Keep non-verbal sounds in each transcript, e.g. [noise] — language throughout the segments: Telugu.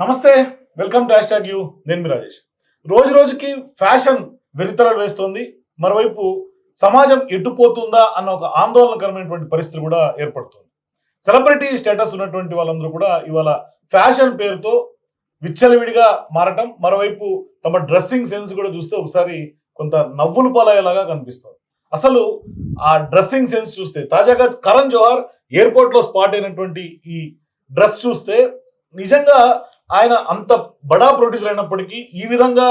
నమస్తే welcome to hashtag U. నేను మీ రాజేష్. రోజు రోజుకి ఫ్యాషన్ వెరితరలు వేస్తోంది. మరోవైపు సమాజం ఎట్టుపోతుందా అన్న ఒక ఆందోళనకరమైనటువంటి పరిస్థితి కూడా ఏర్పడుతుంది. సెలబ్రిటీ స్టేటస్ ఉన్నటువంటి వాళ్ళందరూ కూడా ఇవాళ ఫ్యాషన్ పేరుతో విచ్చలవిడిగా మారటం మరోవైపు తమ డ్రెస్సింగ్ సెన్స్ కూడా చూస్తే ఒకసారి కొంత నవ్వులు పాలయ్యేలాగా కనిపిస్తుంది. అసలు ఆ డ్రెస్సింగ్ సెన్స్ చూస్తే తాజాగా కరణ్ జోహార్ ఎయిర్పోర్ట్లో స్పాట్ అయినటువంటి ఈ డ్రెస్ చూస్తే నిజంగా ఆయన అంత బడా ప్రొడ్యూసర్ అయినప్పటికీ ఈ విధంగా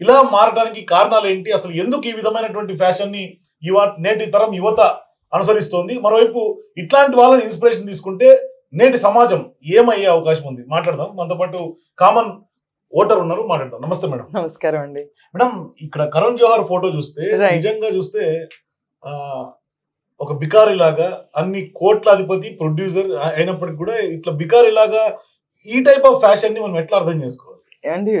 ఇలా మారడానికి కారణాలు ఏంటి అసలు ఎందుకు ఈ విధమైనటువంటి ఫ్యాషన్ని నేటి తరం యువత అనుసరిస్తోంది? మరోవైపు ఇట్లాంటి వాళ్ళని ఇన్స్పిరేషన్ తీసుకుంటే నేటి సమాజం ఏమయ్యే అవకాశం ఉంది? మాట్లాడదాం. మనతో పాటు కామన్ ఓటర్ ఉన్నారు. మాట్లాడదాం. నమస్తే మేడం. నమస్కారం అండి. మేడం ఇక్కడ కరణ్ జోహార్ ఫోటో చూస్తే. నిజంగా చూస్తే ఆ ఒక బికారి లాగా అన్ని కోట్ల అధిపతి ప్రొడ్యూసర్ అయినప్పటికీ కూడా ఇట్లా బికారి లాగా ఈ టైప్ ఆఫ్ ఫ్యాషన్ని మనం ఎట్లా అర్థం చేసుకోవాలి?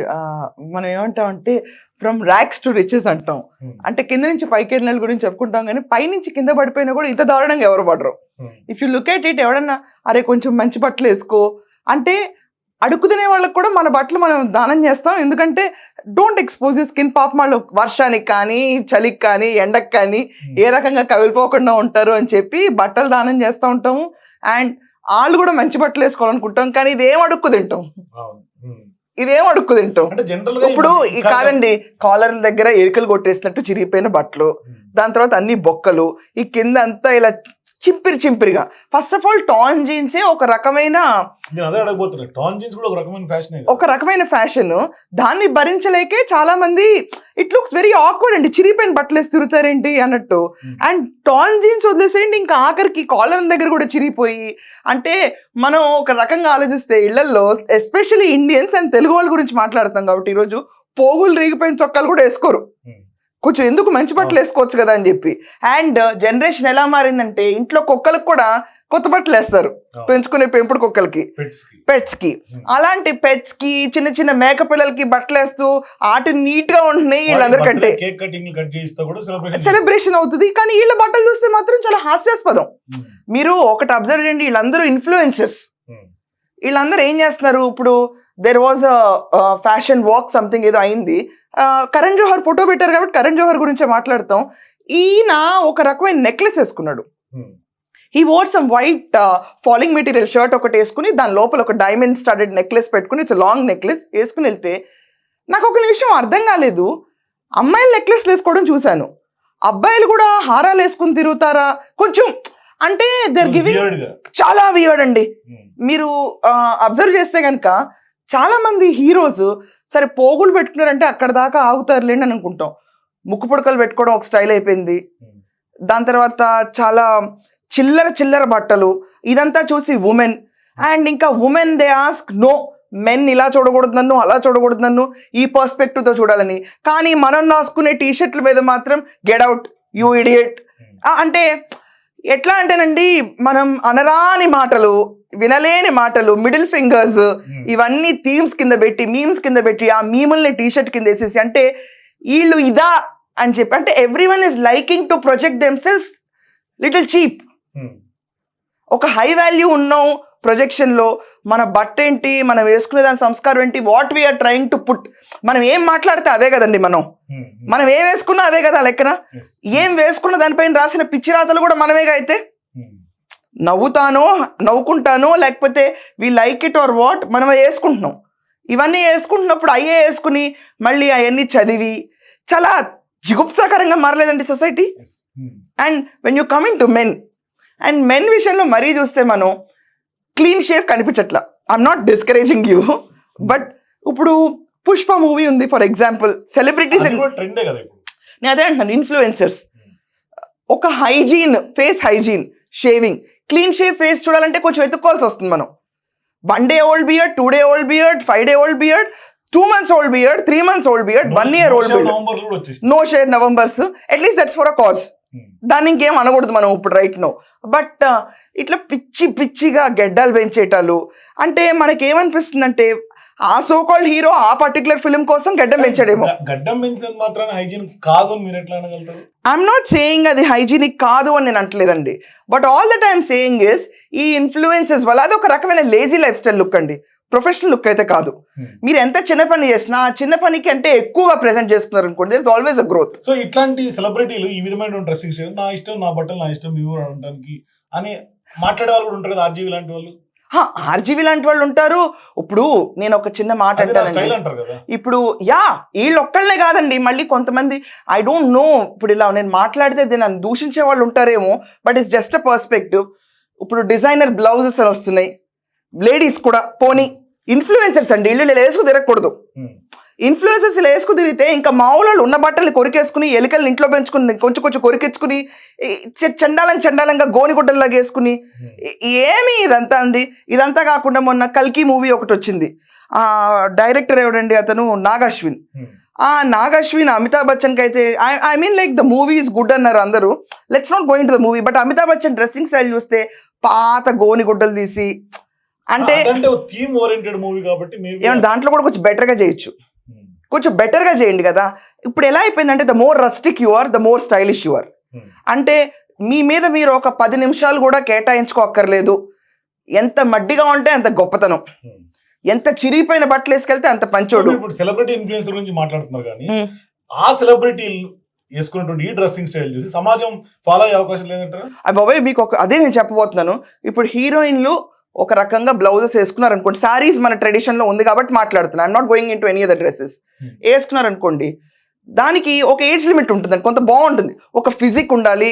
ఆ, మనం ఏమంటాం అంటే ఫ్రమ్ ర్యాక్స్ టు రిచెస్ అంటాం. Hmm. అంటే కింద నుంచి పైకి వెళ్ళిన గురించి చెప్పుకుంటాం కానీ పై నుంచి కింద పడిపోయినా కూడా ఇంత దారుణంగా ఎవరు పడరు. Hmm. If you look at it ఎవడన్నా అరే కొంచెం మంచి బట్టలు వేసుకో. అంటే అడుగు తినే వాళ్ళకి కూడా మన బట్టలు మనం దానం చేస్తాం. ఎందుకంటే డోంట్ ఎక్స్పోజ్ యూ స్కిన్ పాప వాళ్ళు వర్షానికి కానీ చలికి కానీ ఎండకి కానీ ఏ రకంగా కవిలిపోకుండా ఉంటారు అని చెప్పి బట్టలు దానం చేస్తూ ఉంటాము. అండ్ వాళ్ళు కూడా మంచి బట్టలు వేసుకోవాలనుకుంటాం కానీ ఇదేం అడుక్కు తింటాం. ఇదేం అడుక్కు తింటాం. ఇప్పుడు ఈ కాదండి కాలర్ దగ్గర ఎరికలు కొట్టేసినట్టు చిరిగిపోయిన బట్టలు దాని తర్వాత అన్ని బొక్కలు ఈ కింద అంతా ఇలా చింపిరి చింపిరిగా. ఫస్ట్ ఆఫ్ ఆల్ టాన్ జీన్సే ఒక రకమైన నేను అదే అడగబోతున్నా. టాన్ జీన్స్ కూడా ఒక రకమైన ఫ్యాషన్ ఒక రకమైన ఫ్యాషన్ దాన్ని భరించలేకే చాలా మంది ఇట్ లుక్స్ వెరీ ఆక్వర్డ్ అండి. చిరిగిపోయిన బట్టలు వేసి తిరుగుతారేంటి? అన్నట్టు. అండ్ టాన్ జీన్స్ వదిలేసేయండి. ఇంకా ఆఖరికి కాలర్ దగ్గర కూడా చిరిగిపోయి. అంటే మనం ఒక రకంగా ఆలోచిస్తే ఇళ్ళలో ఎస్పెషల్లీ ఇండియన్స్ అండ్ తెలుగు వాళ్ళ గురించి మాట్లాడతాం కాబట్టి ఈరోజు పోగులు రీగిపోయిన చొక్కాలు కూడా వేసుకోరు. Hmm. కొంచెం ఎందుకు మంచి బట్టలు వేసుకోవచ్చు కదా అని చెప్పి. అండ్ జనరేషన్ ఎలా మారిందంటే ఇంట్లో కుక్కలకు కూడా కొత్త బట్టలు వేస్తారు. పెంచుకునే పెంపుడు కుక్కలకి. పెట్స్కి. Hmm. అలాంటి పెట్స్కి చిన్న చిన్న మేక పిల్లలకి బట్టలు వేస్తూ ఆటి నీట్గా ఉంటున్నాయి వీళ్ళందరికంటే. సెలబ్రేషన్ సెలబ్రేషన్ అవుతుంది. కానీ వీళ్ళ బట్టలు చూస్తే మాత్రం చాలా హాస్యాస్పదం. మీరు ఒకటి అబ్జర్వ్ చేయండి వీళ్ళందరూ ఇన్ఫ్లుయెన్సర్స్ వీళ్ళందరూ ఏం చేస్తున్నారు? ఇప్పుడు there was fashion walk something ఏదో అయింది. కరణ్ జోహర్ ఫోటో పెట్టారు కాబట్టి కరణ్ జోహర్ గురించే మాట్లాడతాం. ఈయన ఒక రకమైన నెక్లెస్ వేసుకున్నాడు. ఈ wore some white falling material shirt ఒకటి వేసుకుని దాని లోపల ఒక డైమండ్ స్టార్టెడ్ నెక్లెస్ పెట్టుకుని ఇట్స్ లాంగ్ నెక్లెస్ వేసుకుని వెళ్తే నాకు ఒక విషయం అర్థం కాలేదు. అమ్మాయిలు నెక్లెస్ వేసుకోవడం చూశాను. అబ్బాయిలు కూడా హారాలు వేసుకుని తిరుగుతారా? కొంచెం అంటే దర్ గివింగ్ చాలా వియర్డ్ అండి. మీరు అబ్జర్వ్ చేస్తే కనుక చాలా మంది హీరోస్ సరే పోగులు పెట్టుకున్నారంటే అక్కడ దాకా ఆగుతారులేండి అని అనుకుంటాం. ముక్కు పుడకలు పెట్టుకోవడం ఒక స్టైల్ అయిపోయింది. దాని తర్వాత చాలా చిల్లర చిల్లర బట్టలు ఇదంతా చూసి ఉమెన్ అండ్ ఇంకా women they ask no men ఇలా చూడకూడదు నన్ను అలా చూడకూడదు నన్ను ఈ పర్స్పెక్టివ్తో చూడాలని. కానీ మనం రాసుకునే టీ షర్ట్ల మీద మాత్రం అవుట్ యూ ఇడియట్ అంటే ఎట్లా అంటేనండి మనం అనరాని మాటలు వినలేని మాటలు మిడిల్ ఫింగర్స్ ఇవన్నీ థీమ్స్ కింద పెట్టి మీమ్స్ కింద పెట్టి ఆ మీముల్ని టీ షర్ట్ కింద వేసేసి అంటే వీళ్ళు ఇదా అని చెప్పి అంటే everyone is liking to project them self little cheap ఒక హై వాల్యూ ఉన్నాం ప్రొజెక్షన్లో మన బట్ట ఏంటి మనం వేసుకునే దాని సంస్కారం ఏంటి what we are trying to put మనం ఏం మాట్లాడితే అదే కదండి మనం. మనం ఏం వేసుకున్నా అదే కదా లెక్కన. ఏం వేసుకున్న దానిపైన రాసిన పిచ్చి రాతలు కూడా మనమేగా అయితే? నవ్వుతానో నవ్వుకుంటానో లేకపోతే we like it or what మనం వేసుకుంటున్నాం. ఇవన్నీ వేసుకుంటున్నప్పుడు అయ్యే వేసుకుని మళ్ళీ అవన్నీ చదివి చాలా జిగుప్సాకరంగా మారలేదండి society? And when you coming to men and men విషయంలో మరీ చూస్తే మనం clean shape కనిపించట్లా. I'm not discouraging you but ఇప్పుడు పుష్ప మూవీ ఉంది ఫర్ ఎగ్జాంపుల్ సెలబ్రిటీస్ నేను అదే అంటున్నాను ఇన్ఫ్లుయెన్సర్స్ ఒక hygiene face hygiene shaving clean shave face చూడాలంటే కొంచెం ఎత్తుక్కోవాల్సి వస్తుంది మనం. One day old beard two day old beard five day old beard two months old beard three months old beard one year old beard no shave Novembers at least that's for a cause దాన్ని ఇంకేం అనకూడదు మనం ఇప్పుడు రైట్ నో బట్ ఇట్లా పిచ్చి పిచ్చిగా గెడ్డలు పెంచేటాలు అంటే మనకేమనిపిస్తుంది ఆ సోకాల్డ్ హీరో ఆ పర్టికులర్ ఫిల్మ్ కోసం గెడ్డం పెంచాడేమో. గడ్డం పెంచినంత మాత్రాన హైజీన్ కాదు అని మీరు ఎట్లా అనగలుగుతారు? ఐఎమ్ నాట్ సేయింగ్ అది హైజీనిక్ కాదు అని నేను అంటలేదండి. But all the time saying is ఈ ఇన్ఫ్లుయెన్సెస్ వల్ల అది ఒక రకమైన లేజీ లైఫ్ స్టైల్ లుక్ అండి. ప్రొఫెషనల్ లుక్ అయితే కాదు. Hmm. మీరు ఎంత చిన్న పని చేసినా చిన్న పనికి అంటే ఎక్కువగా ప్రెజెంట్ చేసుకున్నారు అనుకోండి there is always a growth so ఇట్లాంటి సెలబ్రిటీలు ఈ విధమైన డ్రెస్సింగ్ నా ఇష్టం నా బట్టలు నా ఇష్టం ఇవి అనడానికి అని మాట్లాడే వాళ్ళు కూడా ఉంటారు కదా ఆర్జీవి లాంటి వాళ్ళు? ఆర్జీవి లాంటి వాళ్ళు ఉంటారు. ఇప్పుడు నేను ఒక చిన్న మాట అంటానండి. ఇప్పుడు యా వీళ్ళు ఒక్కళ్ళే కాదండి. మళ్ళీ కొంతమంది ఐ డోంట్ నో ఇప్పుడు ఇలా నేను మాట్లాడితే నన్ను దూషించే వాళ్ళు ఉంటారేమో but it's just a perspective ఇప్పుడు డిజైనర్ బ్లౌజెస్ అని వస్తున్నాయి. లేడీస్ కూడా పోనీ ఇన్ఫ్లుయెన్సర్స్ అండి. ఇల్లు ఇలా వేసుకు తిరగకూడదు. ఇన్ఫ్లుయెన్సర్స్ ఇలా వేసుకు తిరిగితే ఇంకా మామూలు ఉన్న బట్టల్ని కొరికేసుకుని ఎలికల్ని ఇంట్లో పెంచుకుని కొంచెం కొంచెం కొరికించుకుని చె- చండాలం చండాలంగా గోనిగుడ్డల్లాగా వేసుకుని Hmm. ఏమి ఇదంతా అంది? ఇదంతా కాకుండా మొన్న కల్కి మూవీ ఒకటి వచ్చింది. ఆ డైరెక్టర్ ఎవడండి అతను? నాగాశ్విన్. Hmm. ఆ నాగాశ్విన్ అమితాబ్ బచ్చన్కి అయితే I mean like the movie is good అన్నారు అందరూ. Let's not going to the movie but Amitabh Bachchan dressing style చూస్తే పాత గోని గుడ్డలు తీసి అంటే థీమ్ ఓరియంటెడ్ మూవీ కాబట్టి దాంట్లో కూడా కొంచెం better గా చేయొచ్చు. కొంచెం better గా చేయండి కదా. ఇప్పుడు ఎలా అయిపోయిందంటే the more rustic you are the more stylish you are. అంటే మీ మీద మీరు ఒక పది నిమిషాలు కూడా కేటాయించుకోక్కర్లేదు. ఎంత మడ్డిగా ఉంటే అంత గొప్పతనం. ఎంత చిరిగిపోయిన బట్టలు వేసుకెళ్తే అంత పంచోడు. ఇప్పుడు సెలబ్రిటీ ఇన్ఫ్లుయెన్సర్ గురించి మాట్లాడుతున్నారు కానీ Hmm. ఆ సెలబ్రిటీలు వేసుకున్నటువంటి ఈ డ్రెస్సింగ్ స్టైల్ చూసి సమాజం ఫాలో అయ్యే అవకాశం లేదంటారా? అవి బాబాయ్ మీకు ఒక అదే నేను చెప్పబోతున్నాను. ఇప్పుడు హీరోయిన్లు ఒక రకంగా బ్లౌజెస్ వేసుకున్నారు అనుకోండి సారీస్ మన ట్రెడిషన్లో ఉంది కాబట్టి మాట్లాడుతున్నాను I'm not going into any other dresses Hmm. వేసుకున్నారు అనుకోండి దానికి ఒక ఏజ్ లిమిట్ ఉంటుందండి. కొంత బాగుంటుంది. ఒక ఫిజిక్ ఉండాలి.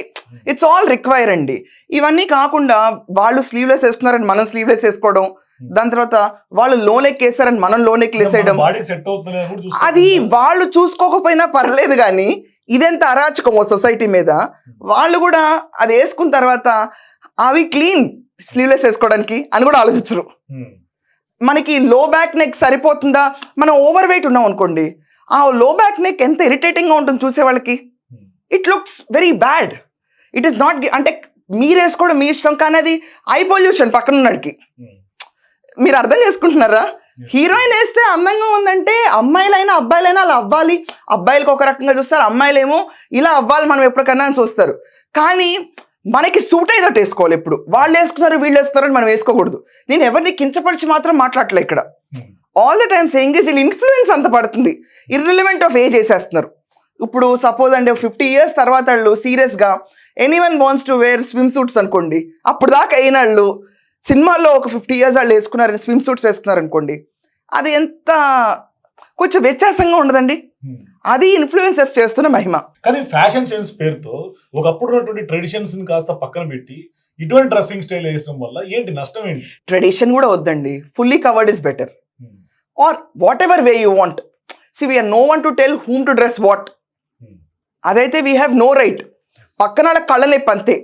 ఇట్స్ ఆల్ రిక్వైర్ అండి. ఇవన్నీ కాకుండా వాళ్ళు స్లీవ్లెస్ వేసుకున్నారని మనం స్లీవ్లెస్ వేసుకోవడం దాని తర్వాత వాళ్ళు లోన్ ఎక్కేసారని మనం లోన్ చూస్తూ అది. వాళ్ళు చూసుకోకపోయినా పర్లేదు కానీ ఇదెంత అరాచకమో సొసైటీ మీద. వాళ్ళు కూడా అది వేసుకున్న తర్వాత అవి క్లీన్ స్లీవ్లెస్ వేసుకోవడానికి అని కూడా ఆలోచించరు. మనకి లో బ్యాక్ నెక్ సరిపోతుందా మనం ఓవర్ వెయిట్ ఉన్నాం అనుకోండి ఆ లో బ్యాక్ నెక్ ఎంత ఇరిటేటింగ్గా ఉంటుంది చూసే వాళ్ళకి. It looks very bad it is not అంటే మీరు వేసుకోవడం మీ ఇష్టం కానీ అది ఐ పొల్యూషన్ పక్కన ఉన్నడికి. మీరు అర్థం చేసుకుంటున్నారా. హీరోయిన్ వేస్తే అందంగా ఉందంటే అమ్మాయిలైనా అబ్బాయిలైనా అలా అవ్వాలి అబ్బాయిలకు ఒక రకంగా చూస్తారు అమ్మాయిలేమో ఇలా అవ్వాలి మనం ఎప్పటికన్నా అని చూస్తారు కానీ మనకి సూట్ అయ్యేటట్టు వేసుకోవాలి ఇప్పుడు వాళ్ళు వేసుకున్నారు వీళ్ళు వేసుకున్నారు అని మనం వేసుకోకూడదు. నేను ఎవరిని కించపరిచి మాత్రం మాట్లాడలే ఇక్కడ. All the time saying is వీళ్ళు ఇన్ఫ్లుయెన్స్ అంత పడుతుంది. ఇర్రిలివెంట్ ఆఫ్ ఏజ్ వేసేస్తున్నారు. ఇప్పుడు సపోజ్ అంటే ఫిఫ్టీ ఇయర్స్ తర్వాత వాళ్ళు సీరియస్గా anyone wants to wear swimsuits అనుకోండి అప్పుడు దాకా అయిన వాళ్ళు సినిమాల్లో ఒక ఫిఫ్టీ ఇయర్స్ వాళ్ళు వేసుకున్నారు స్విమ్ సూట్స్ వేసుకున్నారు అనుకోండి అది ఎంత కొంచెం వ్యత్యాసంగా ఉండదండి? Hmm. అది ఇన్ఫ్లుయెన్సర్స్ చేస్తున్న మహిమ. కానీ ఫ్యాషన్ సెన్స్ పేరుతో ఒకప్పుడు ఉన్నటువంటి ట్రెడిషన్స్ని కాస్త పక్కన పెట్టి ఇటువంటి డ్రెస్సింగ్ స్టైల్ వేసడం వల్ల ఏంటి నష్టం ఏంటి? ట్రెడిషన్ కూడా వద్దండి. Fully covered is better. Or whatever way you want see we are no one to tell whom to dress what. అదైతే వీ హ్యావ్ నో రైట్ పక్కన వాళ్ళ కళ్ళ నొప్పి అంతే.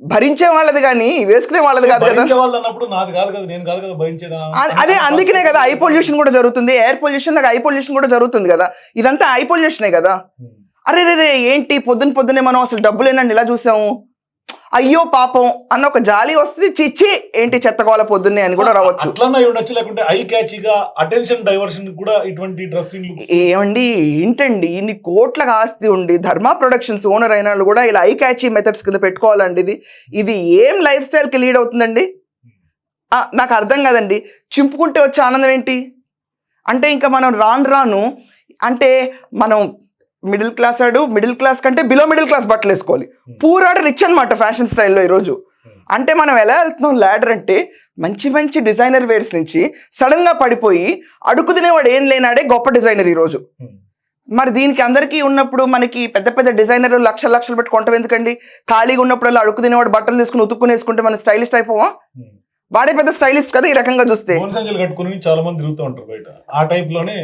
భరించే వాళ్ళది కానీ వేసుకునే వాళ్ళది కాదు కదా? భరించే వాళ్ళు అన్నప్పుడు నాది కాదు కదా నేను కాదు కదా భరించేదా అ- అదే అందుకనే కదా ఐ పొల్యూషన్ కూడా జరుగుతుంది ఎయిర్ పొల్యూషన్ నాకు ఐ పొల్యూషన్ కూడా జరుగుతుంది కదా. ఇదంతా ఐ పొల్యూషనే కదా. అరే రే ఏంటి? పొద్దున పొద్దునే మనం అసలు డబ్బులేనండి ఇలా చూసాము? అయ్యో పాపం అన్న ఒక జాలి వస్తుంది. చిచ్చి ఏంటి చెత్తకోవాల పొద్దున్నే అని కూడా రావచ్చు. అట్లన్నా అయి ఉండొచ్చు లేకుంటే ఐ క్యాచీగా అటెన్షన్ డైవర్షన్ కూడా ఇటువంటి డ్రెస్సింగ్ లుక్స్ ఏమండి ఏంటండి ఇన్ని కోట్ల ఆస్తి ఉండి ధర్మా ప్రొడక్షన్స్ ఓనర్ అయిన వాళ్ళు కూడా ఇలా ఐ క్యాచీ మెథడ్స్ కింద పెట్టుకోవాలండి ఇది. ఇది ఏం లైఫ్ స్టైల్కి లీడ్ అవుతుందండి? నాకు అర్థం కాదండి. చింపుకుంటే వచ్చే ఆనందం ఏంటి? అంటే ఇంకా మనం రాను రాను అంటే మనం మిడిల్ క్లాస్ ఆడు మిడిల్ క్లాస్ కంటే బిలో మిడిల్ క్లాస్ బట్టలు వేసుకోవాలి. పూర్ ఆడు రిచ్ అనమాట ఫ్యాషన్ స్టైల్లో ఈరోజు. అంటే మనం ఎలా వెళ్తున్నాం ల్యాడర్ అంటే మంచి మంచి డిజైనర్ వేర్స్ నుంచి సడన్గా పడిపోయి అడుగు తినేవాడు ఏం లేనాడే గొప్ప డిజైనర్ ఈరోజు. మరి దీనికి అందరికీ ఉన్నప్పుడు మనకి పెద్ద పెద్ద డిజైనర్ లక్షల లక్షలు పెట్టి కొంటాం ఎందుకండి? ఖాళీగా ఉన్నప్పుడు అలా అడుగు తినేవాడు బట్టలు తీసుకుని ఉతుక్కుని వేసుకుంటే మనం స్టైలిస్ట్ అయిపోవా వాడే పెద్ద స్టైలిస్ట్ కదా ఈ రకంగా చూస్తే ఫోన్ సంచులు కట్టుకుని చాలా మంది తిరుగుతూ ఉంటారు బయట ఆ టైప్లోనే.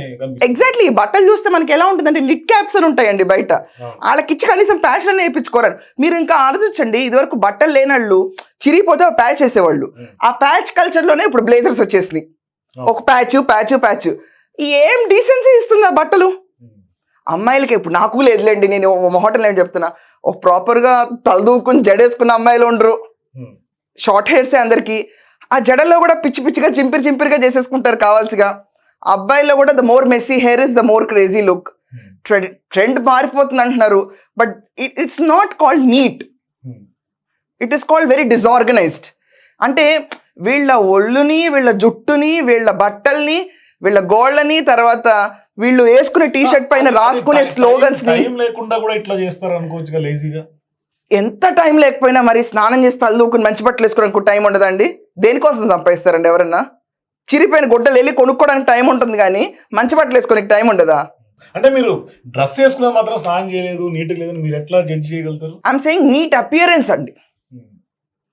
ఎగ్జాక్ట్లీ బట్టలు చూస్తే మనకి ఎలా ఉంటుందంటే లిట్ క్యాప్స్ అని ఉంటాయండి బయట ఆ. వాళ్ళకి ఇచ్చి కనీసం ప్యాచ్ అని వేయించుకోరని మీరు ఇంకా ఆలోచించండి ఇదివరకు బట్టలు లేనళ్ళు చిరిగిపోతే ప్యాచ్ వేసేవాళ్ళు. ఆ ప్యాచ్ కల్చర్లోనే ఇప్పుడు బ్లేజర్స్ వచ్చేసినాయి. ఒక ప్యాచ్ ప్యాచ్ ప్యాచ్ ఏం డీసెన్సీ ఇస్తుంది ఆ బట్టలు. అమ్మాయిలకి ఇప్పుడు నాకు లేదులేండి నేను మొహటం నేను చెప్తున్నా ఒక ప్రాపర్గా తలదూకుని జడేసుకున్న అమ్మాయిలు ఉండరు. షార్ట్ హెయిర్సే అందరికి ఆ జడలో కూడా పిచ్చి పిచ్చిగా చింపిరి చింపిరిగా చేసేసుకుంటారు కావాల్సిగా. అబ్బాయిలో కూడా the more messy hair is the more crazy look. Trend trend మారిపోతుంది అంటున్నారు. But it it's not called neat. It is called very disorganised అంటే వీళ్ళ ఒళ్ళుని వీళ్ళ జుట్టుని వీళ్ళ బట్టల్ని వీళ్ళ గోళ్ళని తర్వాత వీళ్ళు వేసుకునే టీ షర్ట్ పైన రాసుకునే స్లోగన్స్ లేకుండా కూడా ఇట్లా చేస్తారు లేజీగా ఎంత టైం లేకపోయినా మరి స్నానం చేసి తల్లుకుని మంచి బట్టలు వేసుకోవడానికి టైం ఉండదండి దేనికోసం సంపాదిస్తారండి ఎవరన్నా? చిరిపోయిన గుడ్డలు వెళ్ళి కొనుక్కోవడానికి టైం ఉంటుంది కానీ మంచి బట్టలు వేసుకోనికి టైం ఉండదా? అంటే మీరు డ్రెస్ వేసుకున్న మాత్రం స్నానం చేయలేదు నీట్గా లేదని మీరు ఎట్లా జడ్జ్ చేయగలుగుతారు? ఐఎమ్ సెయింగ్ నీట్ అపియరెన్స్ అండి.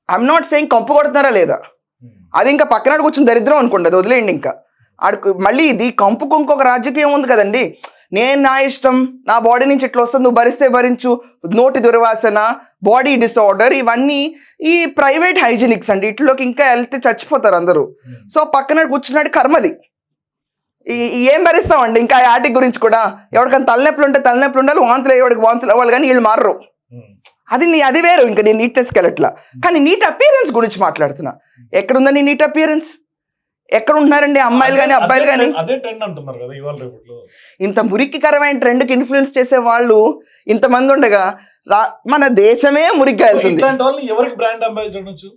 ఐఎమ్ నాట్ సెయింగ్ కంపు కొడుతున్నారా లేదా? ఉమ్. అది ఇంకా పక్కన కూర్చొని దరిద్రం అనుకోండి అది వదిలేయండి ఇంకా. ఆడుకు మళ్ళీ ఇది కంపుకు ఇంకొక రాజకీయం ఉంది కదండి. నేను నా ఇష్టం నా బాడీ నుంచి ఇట్లా వస్తుంది నువ్వు భరిస్తే భరించు నోటి దుర్వాసన బాడీ డిసార్డర్ ఇవన్నీ ఈ ప్రైవేట్ హైజీనిక్స్ అండి. ఇట్లోకి ఇంకా వెళ్తే చచ్చిపోతారు అందరూ. ఉమ్. సో పక్కన కూర్చున్నాడు కర్మది. ఏం భరిస్తామండి? ఇంకా ఈ ఆటి గురించి కూడా. ఎవరికైనా తలనొప్పులు ఉంటే తలనొప్పులు ఉండాలి వాంతులు అయ్యేవాడికి వాంతులు అవ్వాలి కానీ వీళ్ళు మారరు. ఉమ్. అది నీ అది వేరు. ఇంకా నేను నీట్నెస్కి వెళ్ళట్లా కానీ నీట్ అపియరెన్స్ గురించి మాట్లాడుతున్నా. ఎక్కడుందని నీట్ అపియరెన్స్ ఎక్కడ ఉంటున్నారండి అమ్మాయిలు కానీ అబ్బాయిలు కానీ అదే- అదే ట్రెండ్ అంటున్నారు కదా ఇవాళ రేపట్లో. ఇంత మురికికరమైన ట్రెండ్కి ఇన్ఫ్లుయెన్స్ చేసే వాళ్ళు ఇంతమంది ఉండగా మన దేశమే మురిగ్గా వెళ్తుంది ఇట్లాంటి వాళ్ళని ఎవరికి బ్రాండ్ అంబాసిడర్ అనొచ్చు?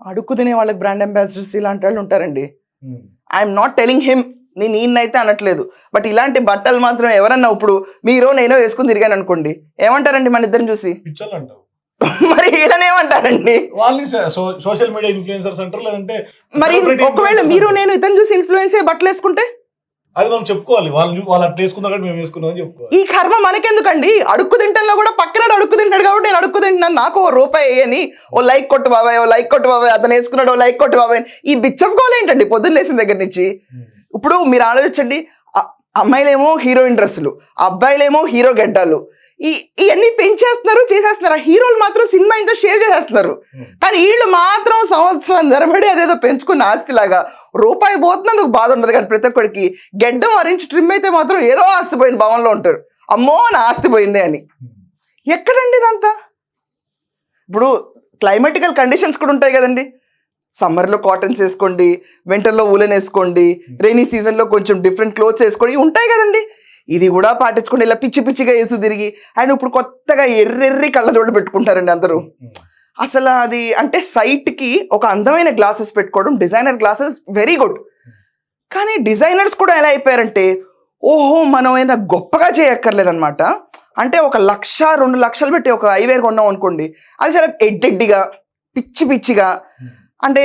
అడుక్కు తినే వాళ్ళకి బ్రాండ్ అంబాసిడర్స్ ఇలాంటి వాళ్ళు ఉంటారండి. ఐఎమ్ నాట్ టెలింగ్ హిమ్ నేను ఈయనైతే అనట్లేదు. బట్ ఇలాంటి బట్టలు మాత్రం ఎవరన్నా ఇప్పుడు మీరు నేనో వేసుకుని తిరిగాను అనుకోండి. ఏమంటారండి మన ఇద్దరిని చూసి? పిచ్చోళ్ళు అంటారు. [laughs] మరి వీళ్ళనేమంటారండి? వాళ్ళని సోషల్ మీడియా ఇన్ఫ్లుయెన్సర్స్ అంటారు లేదంటే మరి ఒకవేళ మీరు. నేను ఇతను చూసి ఇన్ఫ్లుయెన్స్ బట్టలు వేసుకుంటే? అది మనం చెప్పుకోవాలి. వాళ్ళు వాళ్ళు అట్లా వేసుకున్నారు కాబట్టి మేము వేసుకున్నాం అని చెప్పుకోవాలి. ఈ కర్మ మనకెందుకండి? అడుక్కు తింటాలో కూడా పక్కన అడుక్కు తింటాడు కాబట్టి నేను అడుక్కు తింటున్నాను. నాకు ఓ రూపాయి వేయని ఓ లైక్ కొట్టు బాబాయ్ ఓ లైక్ కొట్టు బాబాయ్ అతను వేసుకున్నాడు ఓ లైక్ కొట్టు బాబాయ్ అని. ఈ బిచ్చం ఏంటండి పొద్దున్న లేచిన దగ్గర నుంచి. ఇప్పుడు మీరు ఆలోచించండి అమ్మాయిలేమో హీరోయిన్ డ్రెస్సులు అబ్బాయిలేమో హీరో గెడ్డాలు ఈ ఇవన్నీ పెంచేస్తున్నారు చేసేస్తున్నారు. ఆ హీరోలు మాత్రం సినిమా ఇంతో షేర్ చేసేస్తున్నారు. ఉమ్. కానీ వీళ్ళు మాత్రం సంవత్సరం ధరబడి అదేదో పెంచుకున్న ఆస్తిలాగా రూపాయి పోతున్నందుకు బాధ ఉండదు. కానీ ప్రతి ఒక్కడికి గెడ్డం వరించి ట్రిమ్ అయితే మాత్రం ఏదో ఆస్తి పోయిన భావంలో ఉంటారు. అమ్మో నా ఆస్తి పోయింది అని. ఉమ్. ఎక్కడండి ఇదంతా? ఇప్పుడు క్లైమాటికల్ కండిషన్స్ కూడా ఉంటాయి కదండి. సమ్మర్లో కాటన్స్ వేసుకోండి వింటర్లో ఊలెన్ వేసుకోండి రైనీ సీజన్లో కొంచెం డిఫరెంట్ క్లోత్స్ వేసుకోండి ఉంటాయి కదండి. ఇది కూడా పాటించుకుంటే ఇలా పిచ్చి పిచ్చిగా వేసు తిరిగి అండ్ ఇప్పుడు కొత్తగా ఎర్రెర్రి కళ్ళజోళ్ళు పెట్టుకుంటారండి అందరూ. అసలు అది అంటే సైట్కి ఒక అందమైన గ్లాసెస్ పెట్టుకోవడం డిజైనర్ గ్లాసెస్ వెరీ గుడ్ కానీ డిజైనర్స్ కూడా ఎలా అయిపోయారంటే ఓహో మనం ఏదైనా గొప్పగా చేయక్కర్లేదన్నమాట. అంటే ఒక లక్ష రెండు లక్షలు పెట్టి ఒక ఐవేర్ కొన్నాం అనుకోండి అది చాలా ఎడ్డెడ్డిగా పిచ్చి పిచ్చిగా. అంటే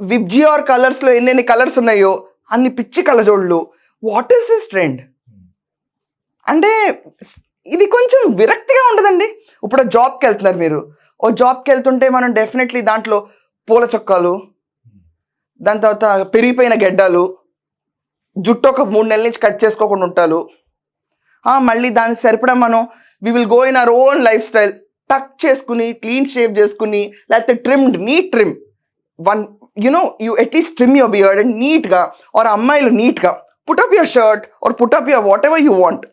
విబ్జిఆర్ కలర్స్లో ఎన్నెన్ని కలర్స్ ఉన్నాయో అన్ని పిచ్చి కళ్ళజోళ్ళు. వాట్ ఈస్ దిస్ ట్రెండ్ అంటే ఇది కొంచెం విరక్తిగా ఉండదండి. ఇప్పుడు జాబ్కి వెళ్తున్నారు మీరు. ఓ జాబ్కి వెళ్తుంటే మనం డెఫినెట్లీ దాంట్లో పూల చొక్కాలు దాని తర్వాత పెరిగిపోయిన గెడ్డాలు జుట్టు ఒక మూడు నెలల నుంచి కట్ చేసుకోకుండా ఉంటారు. మళ్ళీ దానికి సరిపడా మనం we will go in our own life style tuck చేసుకుని క్లీన్ షేప్ చేసుకుని లేకపోతే trimmed neat trim one you know you at least trim your beard and నీట్గా ఆర్ అమ్మాయిలు నీట్గా put up your shirt or put up your whatever you want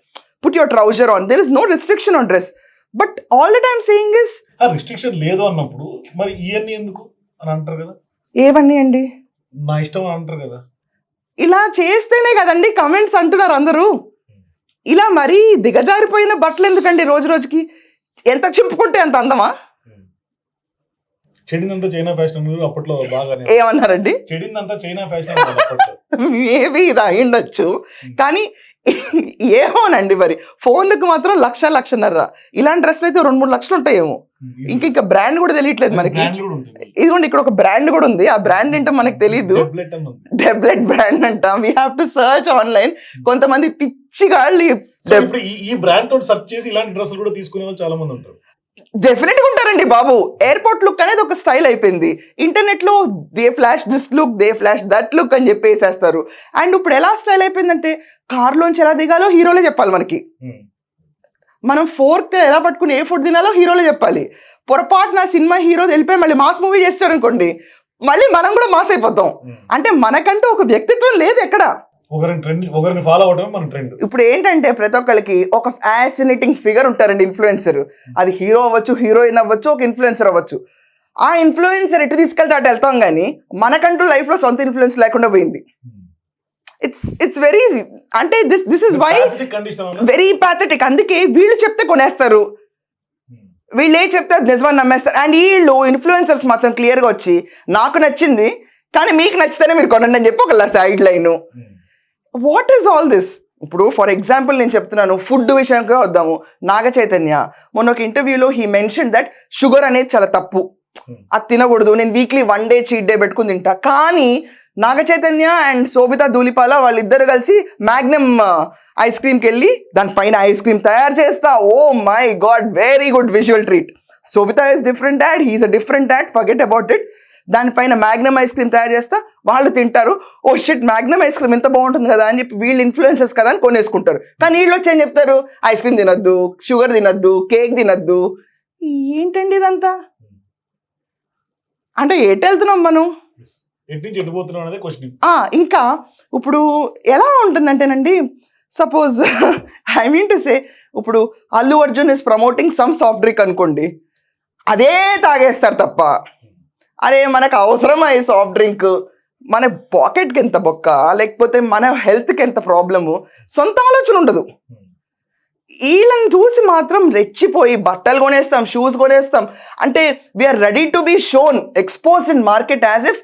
put your trouser on there is no restriction on dress but all the time saying is restriction లేదు అన్నప్పుడు మరి ఇవన్నీ ఎందుకు అని అంటారు కదా? ఏవన్నీ అండి? నా ఇష్టం అని అంటారు కదా? ఇలా చేస్తేనే కదండి కమెంట్స్ అంటున్నారు అందరూ. ఇలా మరీ దిగజారిపోయిన బట్టలు ఎందుకండి రోజు రోజుకి? ఎంత చింపుకుంటే అంత అందమా? చెడిందంతా చైనా ఫ్యాషన్ అప్పట్లో బాగానే ఏమన్నారండి? చెడిందంతా చైనా ఫ్యాషన్ మేబీ ఇది అయ్యుండొచ్చు. కానీ ఏమోనండి మరి. ఫోన్లకు మాత్రం లక్ష లక్షన్నర. ఇలాంటి డ్రెస్లు అయితే రెండు మూడు లక్షలు ఉంటాయేమో. ఇంకా ఇంకా బ్రాండ్ కూడా తెలియట్లేదు మనకి. ఇదిగోండి ఇక్కడ ఒక బ్రాండ్ కూడా ఉంది. ఆ బ్రాండ్ ఏంటో మనకు తెలియదు. డెబ్లెట్ బ్రాండ్ అంట. We have to search online కొంతమంది పిచ్చిగాళ్ళు ఈ బ్రాండ్ తోటి సెర్చ్ చేసి ఇలాంటి డ్రెస్సులు కూడా తీసుకునే వాళ్ళు చాలా మంది ఉంటారు. డెఫినెట్గా ఉంటారండి బాబు. ఎయిర్పోర్ట్ లుక్ అనేది ఒక స్టైల్ అయిపోయింది. ఇంటర్నెట్లో they flash this look they flash that look అని చెప్పి వేసేస్తారు అండ్ ఇప్పుడు ఎలా స్టైల్ అయిపోయిందంటే కార్లోంచి ఎలా దిగాలో హీరోలే చెప్పాలి మనకి. ఉమ్. మనం ఫోర్త్ ఎలా పట్టుకుని ఏ ఫుడ్ తినాలో హీరోలే చెప్పాలి. పొరపాటు నా సినిమా హీరో వెళ్ళిపోయి మళ్ళీ మాస్ మూవీ చేస్తాడు అనుకోండి మళ్ళీ మనం కూడా మాస్ అయిపోతాం. ఉమ్. అంటే మనకంటూ ఒక వ్యక్తిత్వం లేదు ఎక్కడ. ఒకరిని ట్రెండ్ ఒకరిని ఫాలో అవడమే మన ట్రెండ్. ఇప్పుడు ఏంటంటే ప్రతి ఒక్కరికి ఒక ఫ్యాసినేటింగ్ ఫిగర్ ఉంటారండి ఇన్ఫ్లుయెన్సర్ అది హీరో అవ్వచ్చు హీరోయిన్ అవ్వచ్చు ఒక ఇన్ఫ్లుయెన్సర్ అవ్వచ్చు. ఆ ఇన్ఫ్లుయెన్సర్ ఎటు తీసుకెళ్తే అటు వెళ్తాం కానీ మనకంటూ లైఫ్లో సొంత ఇన్ఫ్లుయెన్స్ లేకుండా పోయింది. ఇట్స్ ఇట్స్ వెరీ అంటే this this is why very pathetic అందుకే వీళ్ళు చెప్తే కొనేస్తారు. వీళ్ళు ఏ చెప్తే అది నిజమని నమ్మేస్తారు. అండ్ వీళ్ళు ఇన్ఫ్లుయెన్సర్స్ మాత్రం క్లియర్గా వచ్చి నాకు నచ్చింది కానీ మీకు నచ్చితేనే మీరు కొనండి అని చెప్పి ఒక side line what is all this ఇప్పుడు ఫర్ ఎగ్జాంపుల్ నేను చెప్తున్నాను ఫుడ్ విషయానికి వద్దాము. నాగ చైతన్య మొన్న ఒక ఇంటర్వ్యూలో హీ మెన్షన్ దట్ షుగర్ అనేది చాలా తప్పు. అది తినకూడదు నేను weekly one day cheat day పెట్టుకుని తింటా. కానీ నాగ చైతన్య అండ్ శోభిత ధూలిపాల వాళ్ళిద్దరు కలిసి మ్యాగ్నమ్ ఐస్ క్రీమ్కి వెళ్ళి దానిపైన ఐస్ క్రీమ్ తయారు చేస్తా. ఓ my god very good visual treat Shobhita is different ad he's a different ad forget about it దానిపైన మ్యాగ్నమ్ ఐస్ క్రీమ్ తయారు చేస్తా వాళ్ళు తింటారు. Oh shit Magnum ice cream ఎంత బాగుంటుంది కదా అని చెప్పి వీళ్ళు ఇన్ఫ్లుయెన్సెస్ కదా అని కొనేసుకుంటారు. కానీ వీళ్ళు వచ్చి ఏం చెప్తారు? ఐస్ క్రీమ్ తినొద్దు షుగర్ తినొద్దు కేక్ తినొద్దు. ఏంటండి ఇదంతా? అంటే ఎటు వెళ్తున్నాం మనం? ఇంకా ఇప్పుడు ఎలా ఉంటుందంటేనండి suppose I mean to say ఇప్పుడు Allu Arjun is promoting some soft drink అనుకోండి అదే తాగేస్తారు తప్ప అరే మనకు అవసరమా ఈ సాఫ్ట్ డ్రింక్ మన పాకెట్కి ఎంత బొక్క? లేకపోతే మన హెల్త్కి ఎంత ప్రాబ్లము సొంత ఆలోచన ఉండదు. వీళ్ళని చూసి మాత్రం రెచ్చిపోయి బట్టలు కొనేస్తాం షూస్ కొనేస్తాం. అంటే we're ready to be shown expose in market as if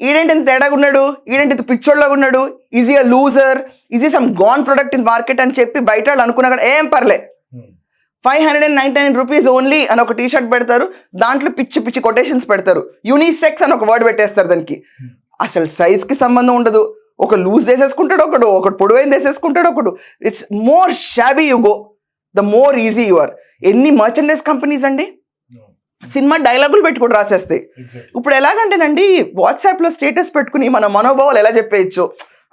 ఈడేంటి ఇంత తేడాగా ఉన్నాడు? ఈడేంటి ఇంత పిచ్చోళ్ళగా ఉన్నాడు? Is he a loser is he some gone product in market అని చెప్పి బయట వాళ్ళు అనుకున్నా కూడా ఏం పర్లే. Five hundred and ninety nine rupees only అని ఒక టీ షర్ట్ పెడతారు. దాంట్లో పిచ్చి పిచ్చి కొటేషన్స్ పెడతారు. యూనిసెక్స్ అని ఒక వర్డ్ పెట్టేస్తారు దానికి. అసలు size కి సంబంధం ఉండదు. ఒక లూజ్ వేసేసుకుంటాడు ఒకడు ఒకడు పొడవైన వేసేసుకుంటాడు ఒకడు. It's more shabby you go the more easy you are ఎన్ని మర్చెండైజ్ కంపెనీస్ అండి? సినిమా డైలాగులు పెట్టుకుని రాసేస్తాయి ఇప్పుడు ఎలాగంటేనండి వాట్సాప్లో స్టేటస్ పెట్టుకుని మన మనోభావాలు ఎలా చెప్పేయచ్చు?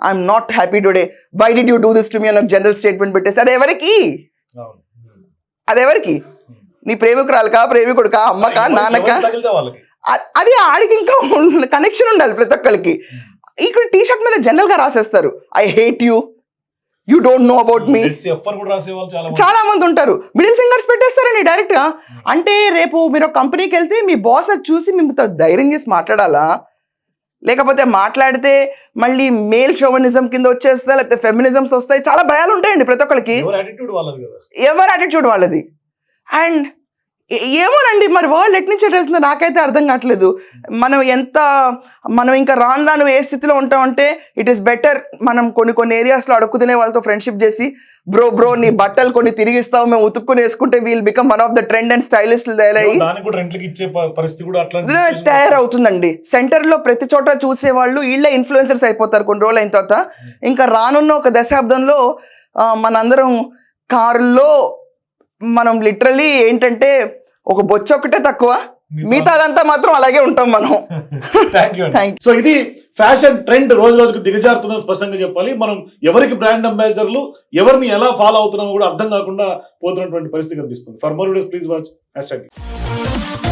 I'm not happy today why do you do this to me అని జనరల్ స్టేట్మెంట్ పెట్టేసి అది ఎవరికి? అవును అది ఎవరికి నీ ప్రేమికురాలకా ప్రేమికుడుకా అమ్మకా నాన్నకా అది ఆడికి ఇంకా కనెక్షన్ ఉండాలి ప్రతి ఒక్కరికి ఇక్కడ టీ షర్ట్ మీద జనరల్గా రాసేస్తారు. I hate you you don't know about me చాలా మంది. ఉంటారు. మిడిల్ ఫింగర్స్ పెట్టేస్తారండి డైరెక్ట్గా. అంటే రేపు మీరు కంపెనీకి వెళ్తే మీ బాస్ అది చూసి మీతో ధైర్యం చేసి మాట్లాడాలా? లేకపోతే మాట్లాడితే మళ్ళీ మేల్ షోవనిజం కింద వచ్చేస్తా లేకపోతే ఫెమినిజమ్స్ వస్తాయి. చాలా భయాలు ఉంటాయండి ప్రతి ఒక్కరికి ఎవరి యాటిట్యూడ్ వాళ్ళది యాటిట్యూడ్ వాళ్ళది? అండ్ ఏమోనండి మరి వరల్డ్ ఎట్ నుంచి వెళ్తుందో నాకైతే అర్థం కావట్లేదు. మనం ఎంత మనం ఇంకా రాను రాను ఏ స్థితిలో ఉంటామంటే ఇట్ ఈస్ బెటర్ మనం కొన్ని కొన్ని ఏరియాస్లో అడుక్కు తినే వాళ్ళతో ఫ్రెండ్షిప్ చేసి బ్రో బ్రో నీ బట్టలు కొన్ని తిరిగిస్తావు మేము ఉతుక్కుని వేసుకుంటే we'll become one of the trend and stylist తయారవుతుందండి. సెంటర్లో ప్రతి చోట చూసే వాళ్ళు వీళ్ళే ఇన్ఫ్లుయెన్సర్స్ అయిపోతారు కొన్ని రోజులు అయిన తర్వాత ఇంకా రానున్న ఒక దశాబ్దంలో మనందరం కారుల్లో మనం లిటరలీ ఏంటంటే ఒక బొచ్చ ఒకటే తక్కువ. మిగతా అదంతా మాత్రం అలాగే ఉంటాం మనం. థ్యాంక్ [laughs] యూ Thank సో ఇది ఫ్యాషన్ ట్రెండ్ రోజు రోజుకు దిగజారుతుందని స్పష్టంగా చెప్పాలి. మనం ఎవరికి బ్రాండ్ అంబాసిడర్లు ఎవరిని ఎలా ఫాలో అవుతున్నామో కూడా అర్థం కాకుండా పోతున్నటువంటి పరిస్థితి కనిపిస్తుంది. For more videos please watch hash